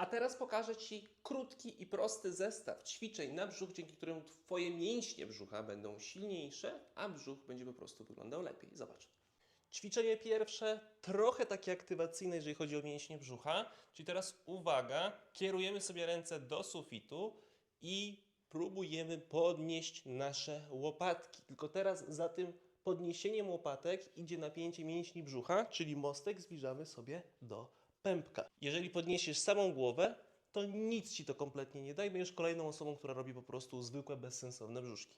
A teraz pokażę Ci krótki i prosty zestaw ćwiczeń na brzuch, dzięki któremu Twoje mięśnie brzucha będą silniejsze, a brzuch będzie po prostu wyglądał lepiej. Zobacz. Ćwiczenie pierwsze, trochę takie aktywacyjne, jeżeli chodzi o mięśnie brzucha. Czyli teraz uwaga, kierujemy sobie ręce do sufitu i próbujemy podnieść nasze łopatki. Tylko teraz za tym podniesieniem łopatek idzie napięcie mięśni brzucha, czyli mostek zbliżamy sobie do pępka. Jeżeli podniesiesz samą głowę, to nic ci to kompletnie nie da i będziesz kolejną osobą, która robi po prostu zwykłe, bezsensowne brzuszki.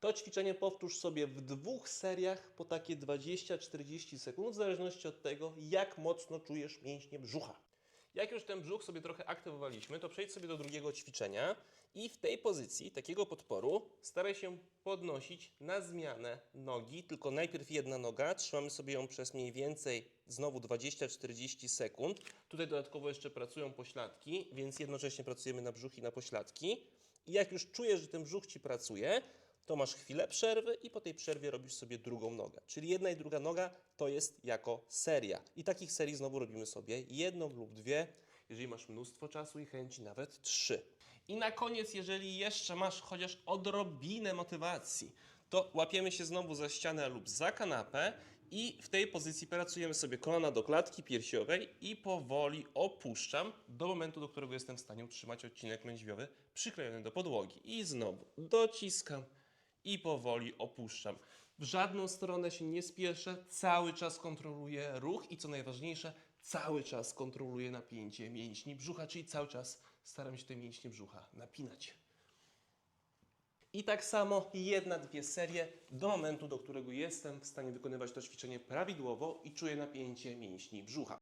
To ćwiczenie powtórz sobie w dwóch seriach po takie 20-40 sekund, w zależności od tego, jak mocno czujesz mięśnie brzucha. Jak już ten brzuch sobie trochę aktywowaliśmy, to przejdź sobie do drugiego ćwiczenia i w tej pozycji takiego podporu staraj się podnosić na zmianę nogi, tylko najpierw jedna noga, trzymamy sobie ją przez mniej więcej znowu 20-40 sekund. Tutaj dodatkowo jeszcze pracują pośladki, więc jednocześnie pracujemy na brzuch i na pośladki. I jak już czujesz, że ten brzuch Ci pracuje, to masz chwilę przerwy i po tej przerwie robisz sobie drugą nogę. Czyli jedna i druga noga to jest jako seria. I takich serii znowu robimy sobie jedną lub dwie, jeżeli masz mnóstwo czasu i chęci, nawet trzy. I na koniec, jeżeli jeszcze masz chociaż odrobinę motywacji, to łapiemy się znowu za ścianę lub za kanapę i w tej pozycji pracujemy sobie kolana do klatki piersiowej i powoli opuszczam do momentu, do którego jestem w stanie utrzymać odcinek lędźwiowy przyklejony do podłogi. I znowu dociskam i powoli opuszczam. W żadną stronę się nie spieszę, cały czas kontroluję ruch i co najważniejsze, cały czas kontroluję napięcie mięśni brzucha, czyli cały czas staram się te mięśnie brzucha napinać. I tak samo jedna, dwie serie do momentu, do którego jestem w stanie wykonywać to ćwiczenie prawidłowo i czuję napięcie mięśni brzucha.